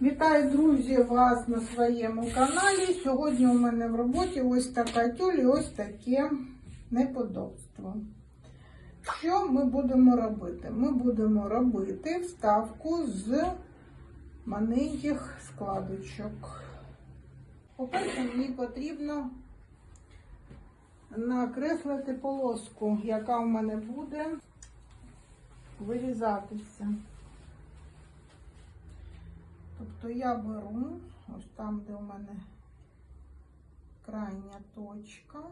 Вітаю, друзі, вас на своєму каналі. Сьогодні у мене в роботі ось така тюль і ось таке неподобство. Що ми будемо робити? Ми будемо робити вставку з маленьких складочок. По-перше, мені потрібно накреслити полоску, яка у мене буде вирізатися. Тобто я беру ось там, де у мене крайня точка,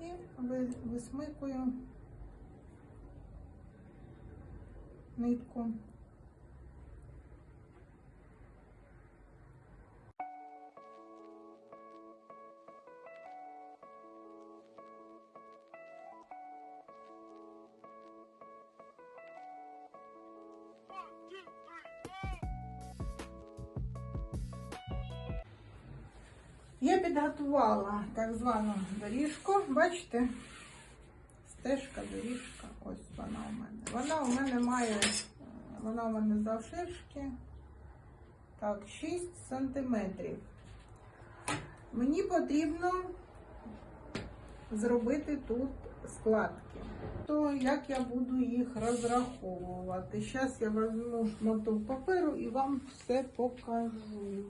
і висмикую нитку. Підготувала так звану доріжку. Бачите? Стежка, доріжка. Ось вона у мене. Вона у мене має, е, вона у мене завширшки. Так, 6 сантиметрів. Мені потрібно зробити тут складки. То як я буду їх розраховувати? Зараз я візьму шматок паперу і вам все покажу.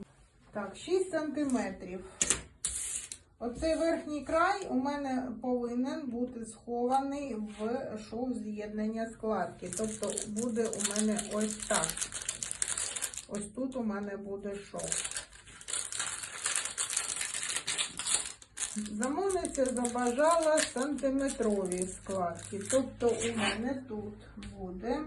Так, 6 сантиметрів. Оцей верхній край у мене повинен бути схований в шов з'єднання складки. Тобто буде у мене ось так. Ось тут у мене буде шов. Замовниця забажала сантиметрові складки. Тобто у мене тут буде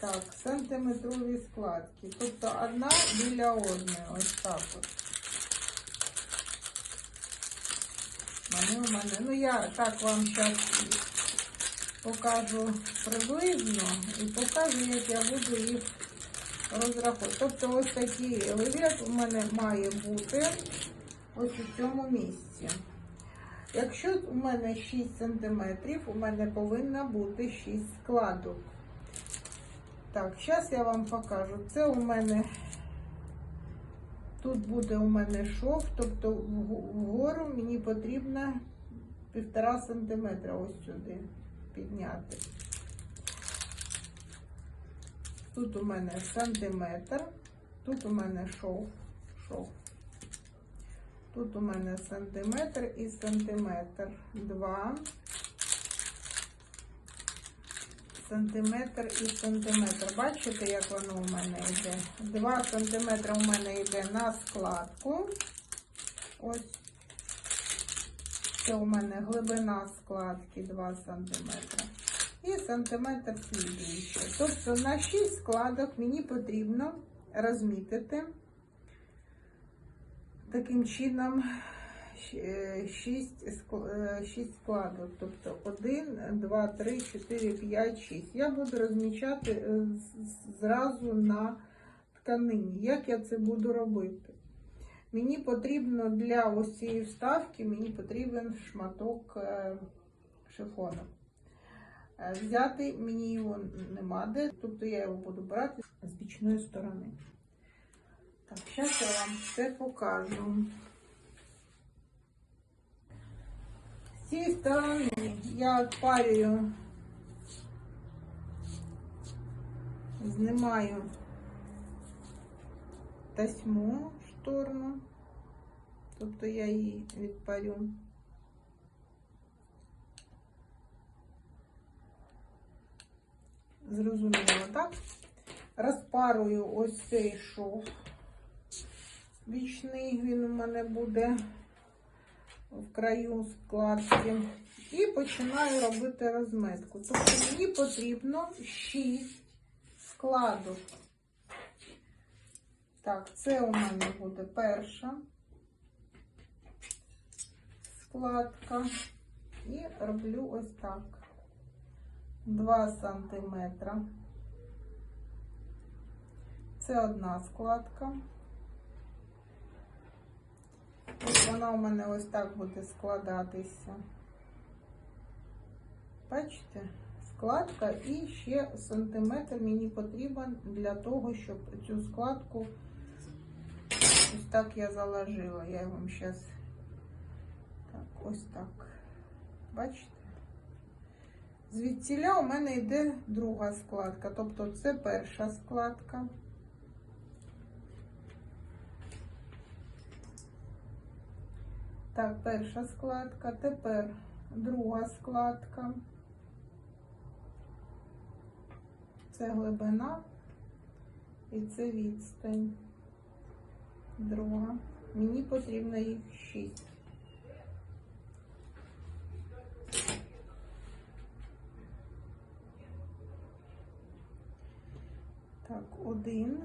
так, сантиметрові складки. Тобто одна біля одної. Ось так от. Вони у мене. Ну я так вам зараз покажу приблизно і покажу, як я буду їх розраховувати. Тобто ось такий вигляд у мене має бути ось у цьому місці. Якщо у мене 6 см, у мене повинно бути 6 складок. Так, зараз я вам покажу. Це у мене тут буде у мене шов, тобто вгору мені потрібно півтора сантиметра ось сюди підняти. Тут у мене сантиметр, тут у мене шов, шов. Тут у мене сантиметр і сантиметр. Два. Сантиметр і сантиметр. Бачите, як воно у мене йде? Два сантиметри у мене йде на складку. Ось. Це у мене глибина складки 2 сантиметри. І сантиметр слідуючий. Тобто на 6 складок мені потрібно розмітити таким чином 6, 6 складок. Тобто 1, 2, 3, 4, 5, 6. Я буду розмічати е, зразу на тканині. Як я це буду робити? Мені потрібно для ось цієї вставки, мені потрібен шматок е, шифону. Е, Взяти мені його нема де, тобто я його буду брати з бічної сторони. Так, зараз я вам все покажу. Цієї сторони я відпарюю, знімаю тасьму шторну, тобто я її відпарю. Зрозуміло, так? Розпарую ось цей шов бічний, він у мене буде в краю складки. І починаю робити розметку. Тобто мені потрібно 6 складок. Так, це у мене буде перша складка. І роблю ось так. 2 сантиметра. Це одна складка. Вона у мене ось так буде складатися. Бачите? складка і ще сантиметр мені потрібен для того, щоб цю складку ось так я заложила. Я вам зараз так, ось так. Бачите? Звідціля у мене йде друга складка, тобто це перша складка. Так, перша складка, тепер друга складка. Це глибина і це відстань. Друга. Мені потрібно їх 6. Так, один.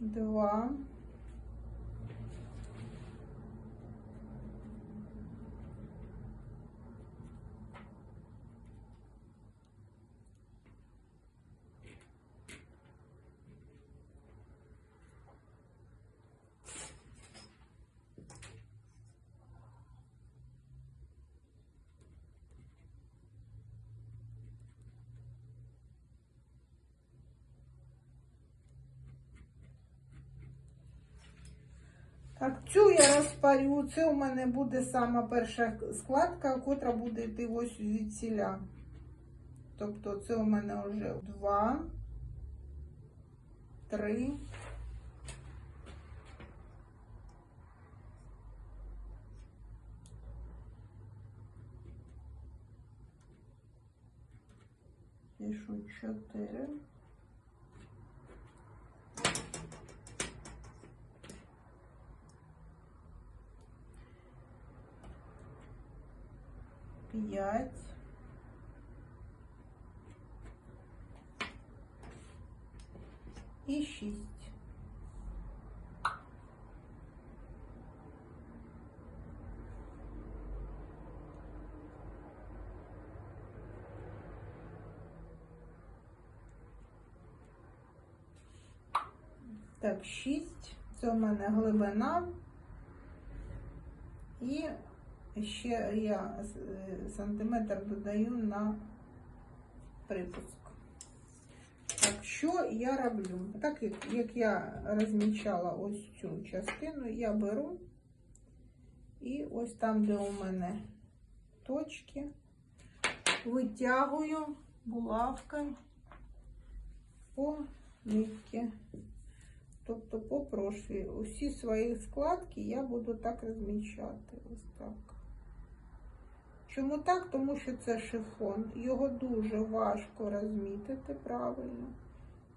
Два. Так, цю я розпарю. Це у мене буде сама перша складка, котра буде йти ось звідсіля. Тобто це у мене вже два, три. Пишу чотири. Пять. І шість. Так, шість. Це у мене глибина. І ще я е, сантиметр додаю на припуск. Так, що я роблю? Так як, я розмічала ось цю частину, я беру і ось там, де у мене точки, витягую булавкою по нитці. Тобто по прошлій. Усі свої складки я буду так розмічати. Ось так. Чому так? Тому що це шифон. Його дуже важко розмітити правильно.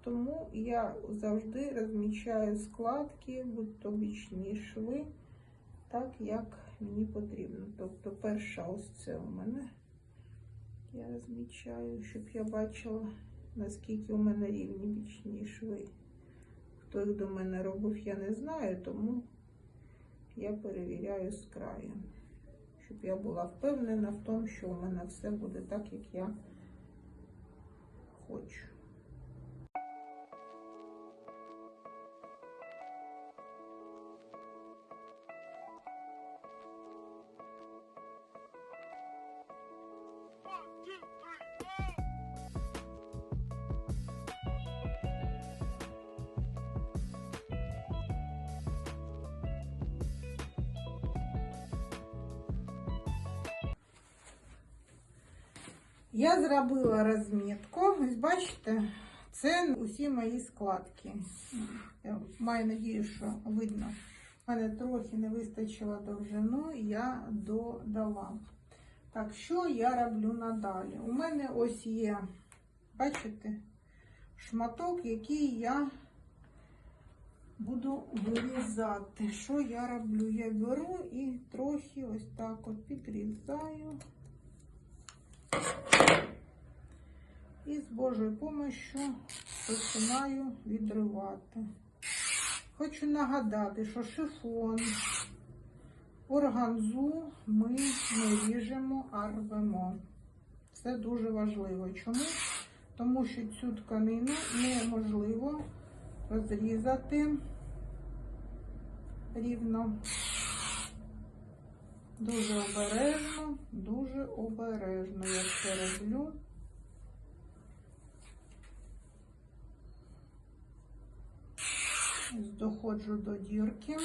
Тому я завжди розмічаю складки, будь то бічні шви, так як мені потрібно. Тобто перша ось це у мене. Я розмічаю, щоб я бачила, наскільки у мене рівні бічні шви. Хто їх до мене робив, я не знаю, тому я перевіряю з краю, щоб я була впевнена в тому, що у мене все буде так, як я хочу. Я зробила розмітку. Ось бачите, це усі мої складки. Я маю надію, що видно. У мене трохи не вистачило довжину, я додала. Так, що я роблю надалі? У мене ось є, бачите, шматок, який я буду вирізати. Що я роблю? Я беру і трохи ось так от підрізаю. І з Божою помощю починаю відривати. Хочу нагадати, що шифон, органзу ми не ріжемо, а рвемо. Це дуже важливо. Чому? Тому що цю тканину неможливо розрізати рівно. Дуже обережно, дуже обережно я це роблю. Ось Доходжу до дірки.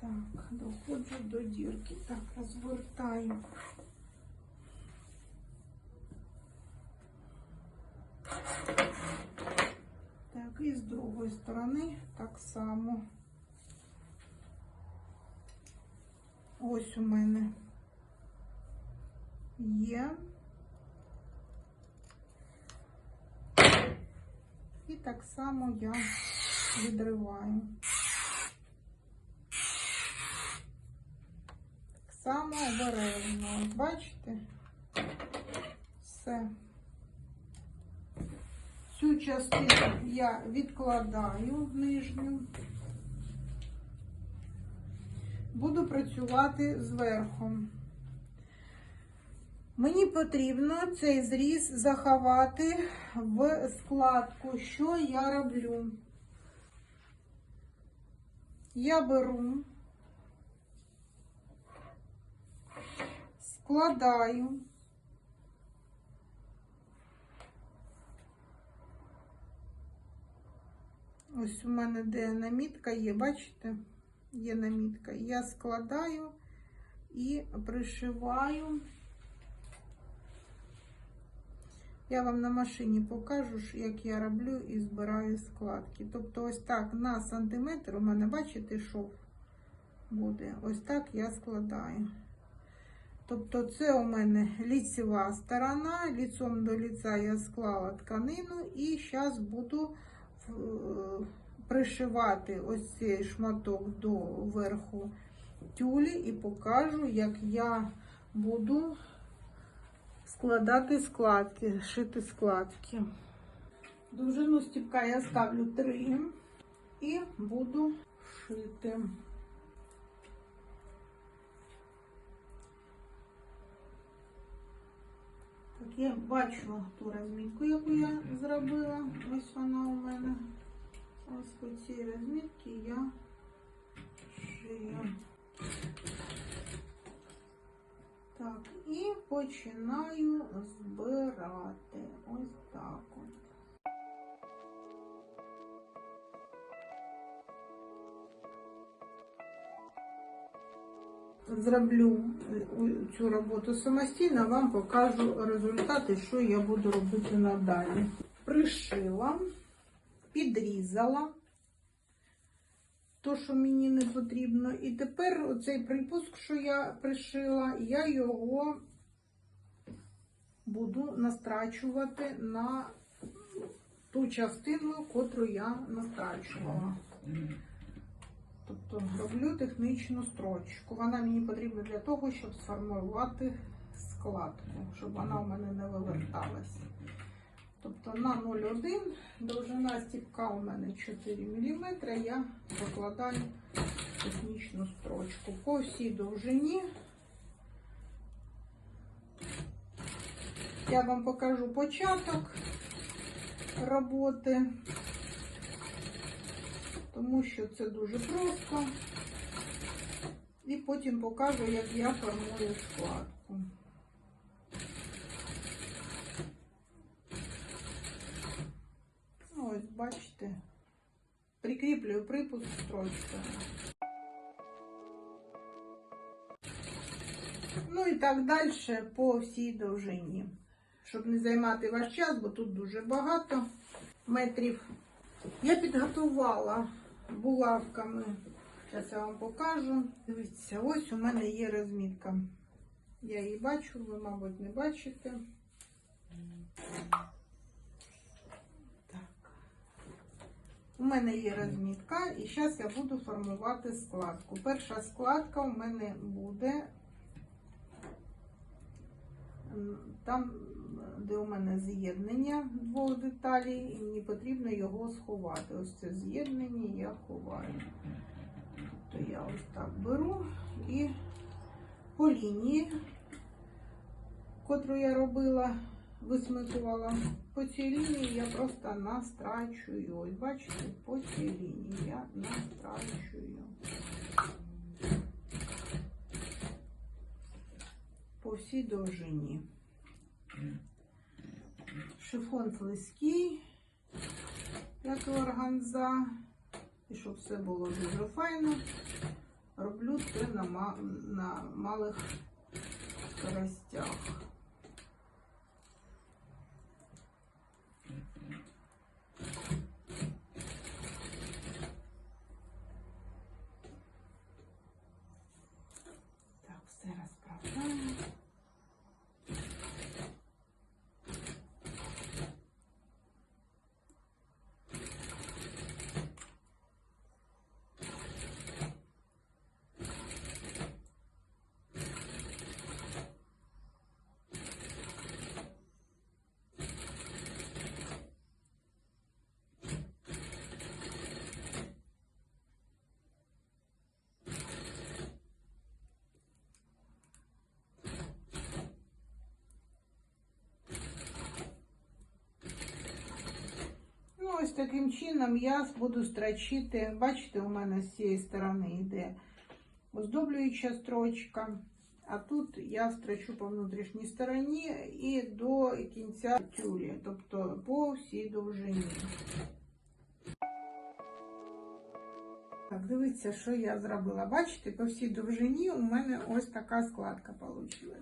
Так, доходжу до дірки. Так, розвертаю. Так, і з другої сторони так само. Ось у мене є. Так само я відриваю. Так само обережно. Бачите? Все. Цю частину я відкладаю нижню. Буду працювати зверху. Мені потрібно цей зріз заховати в складку. Що я роблю? Я беру, складаю. Ось у мене де намітка є, бачите? Є намітка. Я складаю і пришиваю. Я вам на машині покажу, як я роблю і збираю складки. Тобто, ось так на сантиметр у мене, бачите, шов буде. Ось так я складаю. Тобто, це у мене ліцева сторона, ліцом до ліця я склала тканину і зараз буду е, пришивати ось цей шматок до верху тюлі і покажу, як я буду складати складки, шити складки. Довжину стіпка я ставлю 3 і буду шити. Так, я бачу ту розмітку, яку я зробила. Ось вона у мене. Ось по цій розмітці я шию. Так, і починаю збирати. Ось так от. Зроблю цю роботу самостійно, вам покажу результати, що я буду робити надалі. Пришила, підрізала то, що мені не потрібно. І тепер оцей припуск, що я пришила, я його буду настрачувати на ту частину, котру я настрачувала. Тобто роблю технічну строчку. Вона мені потрібна для того, щоб сформувати складку, щоб вона у мене не виверталась. Тобто на 0,1 довжина стіпка у мене 4 мм, я покладаю технічну строчку. По всій довжині я вам покажу початок роботи, тому що це дуже просто. І потім покажу, як я формую складку. Ну, Ось, бачите, прикріплюю припуск строчкою. Ну і так далі по всій довжині. Щоб не займати ваш час, бо тут дуже багато метрів. Я підготувала булавками. Зараз я вам покажу. Дивіться, ось у мене є розмітка. Я її бачу, ви, мабуть, не бачите. У мене є розмітка, і зараз я буду формувати складку. Перша складка у мене буде там, де у мене з'єднання двох деталей, і мені потрібно його сховати. Ось це з'єднання я ховаю. Тобто я ось так беру і по лінії, котру я робила висмикувала. По цій лінії я просто настрачую. Ось бачите, по цій лінії я настрачую. По всій довжині. Шифон слизький, і органза. І щоб все було дуже файно, роблю це на, малих скоростях. ось таким чином я буду строчити. Бачите, у мене з цієї сторони йде оздоблююча строчка. А тут я строчу по внутрішній стороні і до кінця тюлі, тобто по всій довжині. Так, дивіться, що я зробила. Бачите, по всій довжині у мене ось така складка вийшла.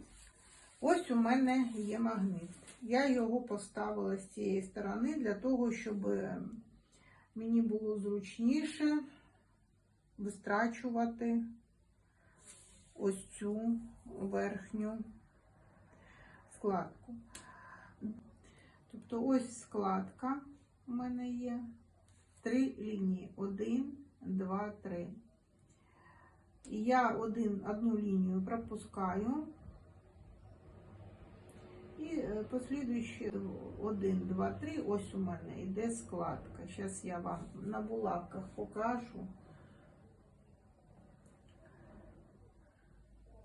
Ось у мене є магніт. Я його поставила з цієї сторони для того, щоб мені було зручніше вистрачувати ось цю верхню складку. Тобто ось складка у мене є. Три лінії. Один, два, три. Я один, одну лінію пропускаю. І е, послідуючі 1, 2, 3, ось у мене йде складка. Зараз я вам на булавках покажу.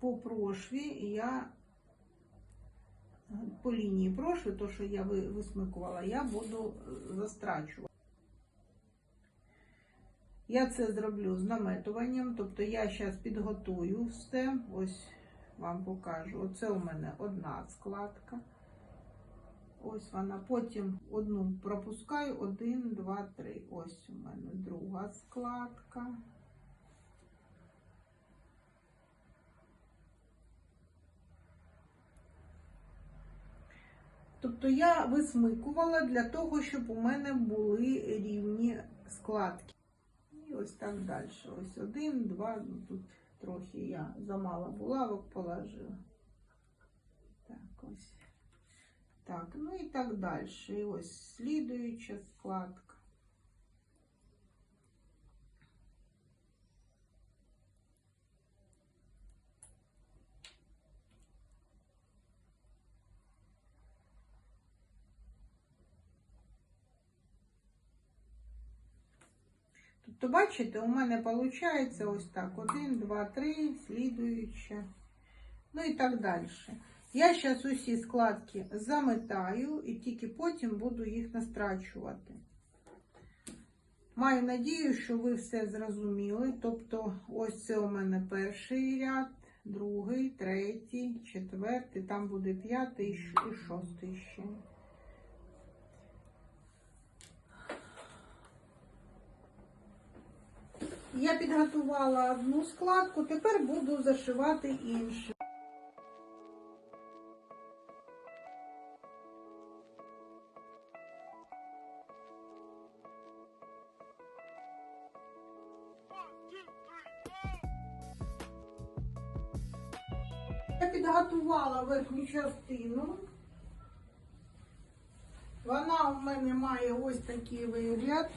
По прошві я е, по лінії прошви, то, що я ви- висмикувала, я буду е, застрачувати. Я це зроблю з наметуванням, тобто я зараз підготую все. Ось вам покажу. Оце у мене одна складка. Ось вона. Потім одну пропускаю. Один, два, три. Ось у мене друга складка. Тобто я висмикувала для того, щоб у мене були рівні складки. І ось так далі. Ось один, два, ну тут трохи я замало булавок положила. Так, ось. Так, ну і так далі. І ось слідуюча складка. Тобто, бачите, у мене виходить ось так: 1, 2, 3, слідуюче. Ну і так далі. Я зараз усі складки заметаю і тільки потім буду їх настрачувати. Маю надію, що ви все зрозуміли. Тобто, ось це у мене перший ряд, другий, третій, четвертий, там буде п'ятий і шостий ще. Я підготувала одну складку, тепер буду зашивати іншу. Я підготувала верхню частину. Вона у мене має ось такий вигляд.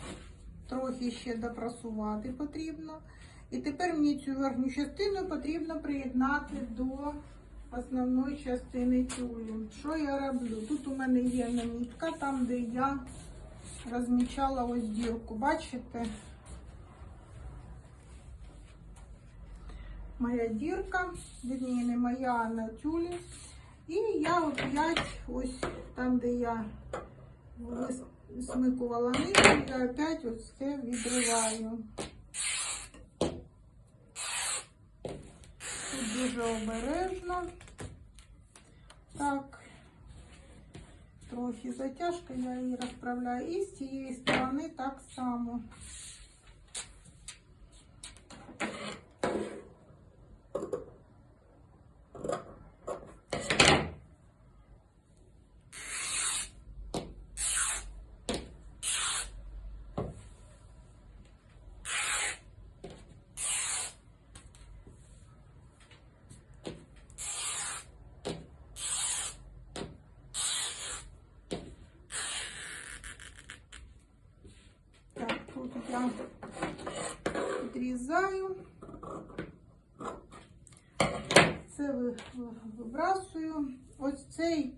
Трохи ще допрасувати потрібно. І тепер мені цю верхню частину потрібно приєднати до основної частини тюлі. Що я роблю? Тут у мене є намітка, там, де я розмічала ось дірку. Бачите? Моя дірка, вірніше, не моя, а на тюлі. І я опять, ось там, де я смикувала нитку, я опять ось це відриваю. Тут дуже обережно. Так, трохи затяжка, я її розправляю. І з цієї сторони так само. Так, тут я відрізаю. Вибрасую. Ось цей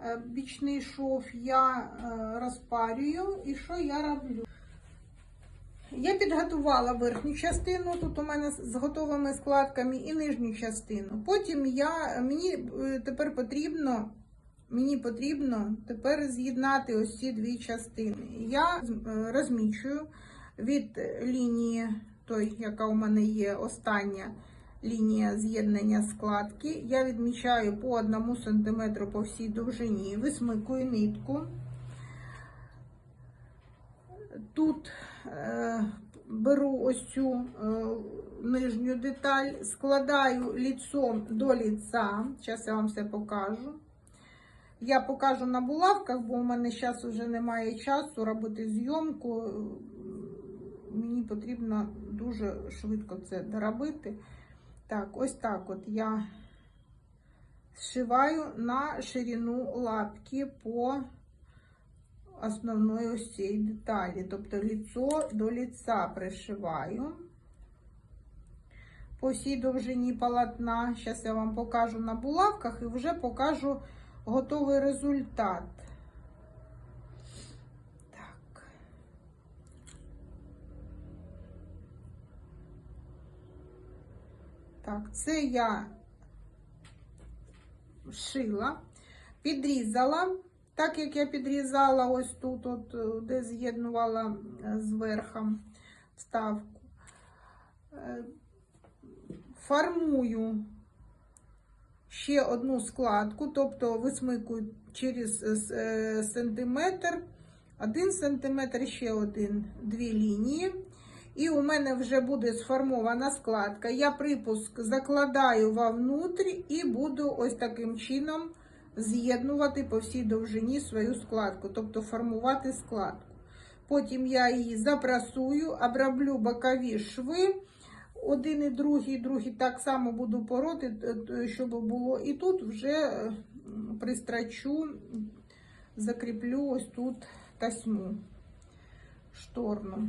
е, бічний шов я е, розпарюю. І що я роблю? Я підготувала верхню частину, тут у мене з готовими складками і нижню частину. Потім я, мені е, тепер потрібно Мені потрібно тепер з'єднати ось ці дві частини. Я розмічую від лінії, той, яка у мене є остання лінія з'єднання складки. Я відмічаю по 1 см по всій довжині, висмикую нитку. Тут е, беру ось цю е, нижню деталь, складаю ліцом до ліца. Зараз я вам все покажу. Я покажу на булавках, бо у мене зараз вже немає часу робити зйомку. Мені потрібно дуже швидко це доробити. Так, ось так от я зшиваю на ширину лапки по основної ось цієї деталі. Тобто ліцо до ліца пришиваю. По всій довжині полотна. Зараз я вам покажу на булавках і вже покажу готовий результат. Так, це я шила, підрізала, так як я підрізала ось тут, от, е, де з'єднувала е, з верхом вставку. Е, Формую ще одну складку, тобто висмикую через сантиметр, один сантиметр, ще один, дві лінії. І у мене вже буде сформована складка. Я припуск закладаю вовнутрь і буду ось таким чином з'єднувати по всій довжині свою складку, тобто формувати складку. Потім я її запрасую, оброблю бокові шви. Один і другий, і другий так само буду пороти, щоб було. І тут вже е, пристрачу, закріплю ось тут тасьму шторну.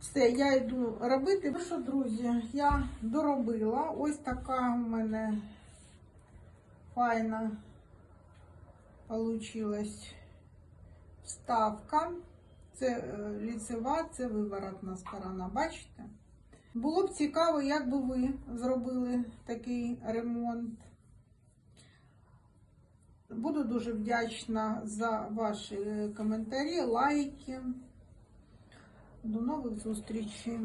Все, я йду робити. Ну що, друзі, я доробила. Ось така у мене файна получилась вставка. Це е, ліцева, це виворотна сторона, бачите? Було б цікаво, як би ви зробили такий ремонт. Буду дуже вдячна за ваші коментарі, лайки. До нових зустрічей!